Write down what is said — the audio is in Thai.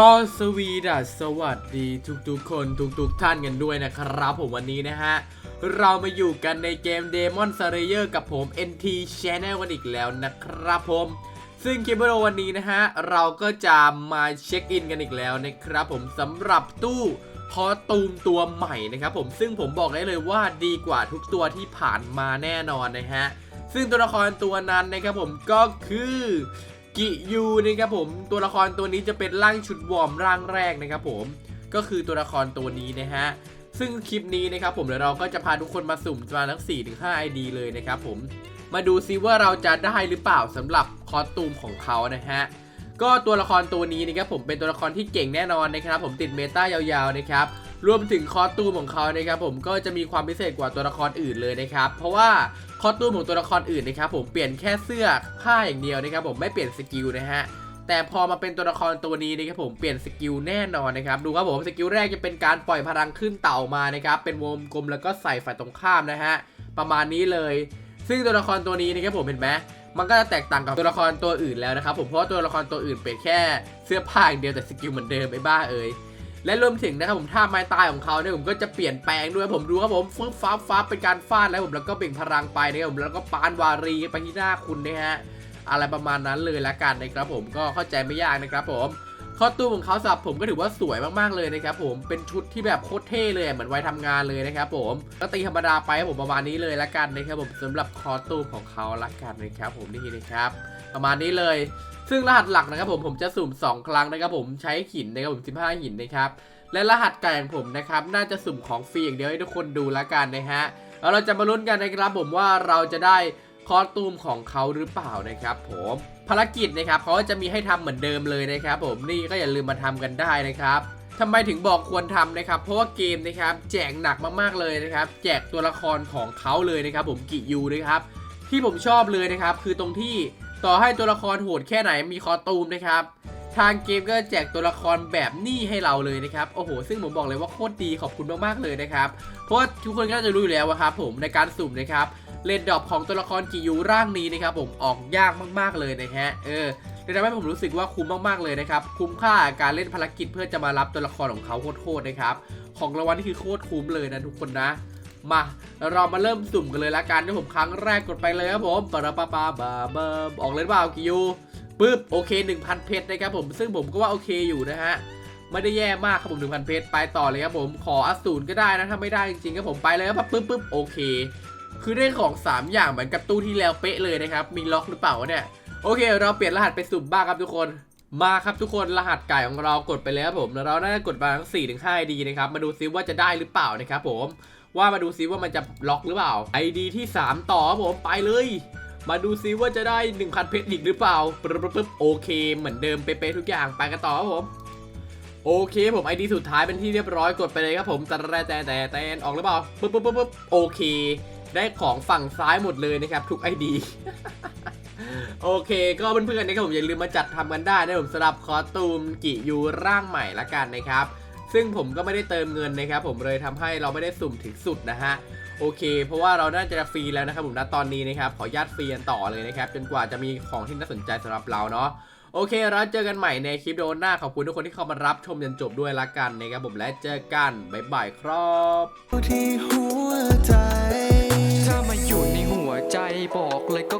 ก็สวีดัสสวัสดีทุกๆคนทุกๆท่านกันด้วยนะครับผมวันนี้นะฮะ เรามาอยู่กันในเกม Demon Slayer กับผม NT Channel กันอีกแล้วนะครับผม ซึ่งคลิปวิดีโอวันนี้นะฮะ เราก็จะมาเช็คอินกันอีกแล้วนะครับผมสำหรับตู้คอตูมตัวใหม่นะครับผมซึ่งผมบอกได้เลยว่าดีกว่าทุกตัวที่ผ่านมาแน่นอนนะฮะ ซึ่งตัวละครตัวนั้นนะครับผมก็คือ กิยูนะครับผมตัวละครตัวนี้จะเป็นร่างชุดวอร์มร่างแรกนะครับผมก็คือตัวละครตัวนี้นะฮะซึ่งคลิปนี้นะครับผมเดี๋ยวเราก็จะพาทุกคนมาสุ่มมาทั้ง4-5 ID เลยนะครับผมมาดูซิว่าเราจะได้หรือเปล่าสำหรับคอสตูมของเขานะฮะก็ตัวละครตัวนี้นะครับผมเป็นตัวละครที่เก่งแน่นอนนะครับผมติดเมตายาวๆนะครับ รวมถึงคอสตูมของเขานะครับผมก็จะมีความพิเศษกว่าตัวละครอื่นเลยนะครับ เพราะว่าคอสตูมของตัวละครอื่นนะครับผมเปลี่ยนแค่เสื้อผ้าอย่างเดียวนะครับผมไม่เปลี่ยนสกิลนะฮะแต่พอมาเป็นตัวละครตัวนี้นะครับผมเปลี่ยนสกิลแน่นอนนะครับดูครับผมสกิลแรกจะเป็นการปล่อยพลังขึ้นเต่ามานะครับเป็นวงกลมแล้วก็ใส่ฝ่ายตรงข้ามนะฮะประมาณนี้เลย ซึ่งตัวละครตัวนี้นะครับผมเห็นไหมมันก็จะแตกต่างกับตัวละครตัวอื่นแล้วนะครับผมเพราะว่าตัวละครตัวอื่นเปลี่ยนแค่เสื้อผ้าอย่างเดียวแต่สกิลเหมือนเดิมไอ้บ้าเอ่ย และรวมถึงนะครับผมท่าไม้ตายของเขาเนี่ยผมก็จะเปลี่ยนแปลงด้วยผมดูครับผมฟึบฟ้าฟ้าเป็นการฟาดแล้วผมแล้วก็เบ่งพลังไปนะครับผมแล้วก็ปานวารีไปที่หน้าคุณนะฮะอะไรประมาณนั้นเลยละกันนะครับผมก็เข้าใจไม่ยากนะครับผม ข้อตู้ของเขาสำหรับผมก็ถือว่าสวยมากๆเลยนะครับผมเป็นชุดที่แบบโคตรเท่เลยเหมือนวัยทำงานเลยนะครับผมก็ตีธรรมดาไปกับผมประมาณนี้เลยละกันนะครับผมสำหรับคอตู้ของเขาละกันนะครับผมนี่นะครับ ประมาณนี้เลย ซึ่งรหัสหลักนะครับผมผมจะสุ่ม 2 ครั้งนะครับผมใช้หินนะครับผม 15 หินนะครับและรหัสไก่ของผมนะครับน่าจะสุ่มของฟรีอย่างเดียวให้ทุกคนดูล้วกันนะฮะแล้วเราจะมาลุ้นกันนะครับผมว่าเราจะได้ คอสตูมของเขาหรือเปล่านะครับผมภารกิจนะครับเขาจะมีให้ทำเหมือนเดิมเลยนะครับ ผมนี่ก็อย่าลืมมาทำกันได้นะครับทำไมถึงบอกควรทำนะครับ เพราะว่าเกมนะครับแจกหนักมากๆเลยนะครับ แจกตัวละครของเขาเลยนะครับ ผมกิยูนะครับ ที่ผมชอบเลยนะครับ คือตรงที่ต่อให้ตัวละครโหดแค่ไหนมีคอตูมนะครับ ทางเกมก็แจกตัวละครแบบนี้ให้เราเลยนะครับโอ้โห ซึ่งผมบอกเลยว่าโคตรดีขอบคุณมากๆเลยนะครับ เพราะว่าทุกคนก็น่าจะรู้อยู่แล้วครับผมในการสุ่มนะครับ เลนดอปของตัวละครกิยูร่างนี้นะครับผมออกยากมากๆเลยนะฮะเออเลยทำให้ผมรู้สึกว่าคุ้มมากๆเลยนะครับ คุ้มค่าการเล่นภารกิจเพื่อจะมารับตัวละครของเขาโคตรๆนะครับ ของรางวัลนี่คือโคตรคุ้มเลยนะทุกคนนะ มาเรามาเริ่มสุ่มกันเลยละกันที่ผมครั้งแรกกดไปเลยครับผมปะระปะปะบาบาออกเลยเปล่ากิยูปึ๊บโอเค 1,000 เพชรนะครับผมซึ่งผมก็ว่าโอเคอยู่นะฮะไม่ได้แย่มากครับผม1,000 เพชรไปต่อเลยครับผมขออสูรก็ได้นะถ้าไม่ได้จริงๆครับผมไปเลยครับปึ๊บปึ๊บโอเค คือได้ของ 3 อย่างเหมือนกับตู้ที่แล้วเป๊ะเลยนะครับ มีล็อกหรือเปล่าเนี่ย โอเค เราเปลี่ยนรหัสไปสุ่มบ้างครับทุกคน มาครับทุกคนรหัสไก่ของเรากดไปแล้วครับผมแล้วเราน่าจะกดมาทั้ง4ถึง5 ID นะครับ มาดูซิว่าจะได้หรือเปล่านะครับผม ว่ามาดูซิว่ามันจะล็อกหรือเปล่า ID ที่ 3 ต่อครับผมไปเลย มาดูซิว่าจะได้ 1,000 เพชรอีกหรือเปล่าปึ๊บปึ๊บปึ๊บโอเค เหมือนเดิมเป๊ะๆทุกอย่างไปกันต่อครับผมโอเคผม ID สุดท้ายเป็นที่เรียบร้อยกดไปเลยครับผมแต่แต่แต่แต่แต่ออกหรือเปล่าปึ๊บปึ๊บปึ๊บปึ๊บโอเค ได้ของฝั่งซ้ายหมดเลยนะครับทุก ID โอเค ก็เพื่อนๆนะครับผมอย่าลืมมาจัดทำกันได้นะผมสำหรับคอตูมกิยูร่างใหม่ละกันนะครับ ซึ่งผมก็ไม่ได้เติมเงินนะครับ ผมเลยทำให้เราไม่ได้สุ่มถึงสุดนะฮะโอเค เพราะว่าเราน่าจะฟรีแล้วนะครับผมณตอนนี้นะครับขออนุญาตฟรีกันต่อเลยนะครับจนกว่าจะมีของที่น่าสนใจสำหรับเราเนาะโอเคเราเจอกันใหม่ในคลิปโดนหน้าขอบคุณทุกคนที่เข้ามารับชมจนจบด้วยละกันนะครับผมและเจอกันบ๊ายบายครับ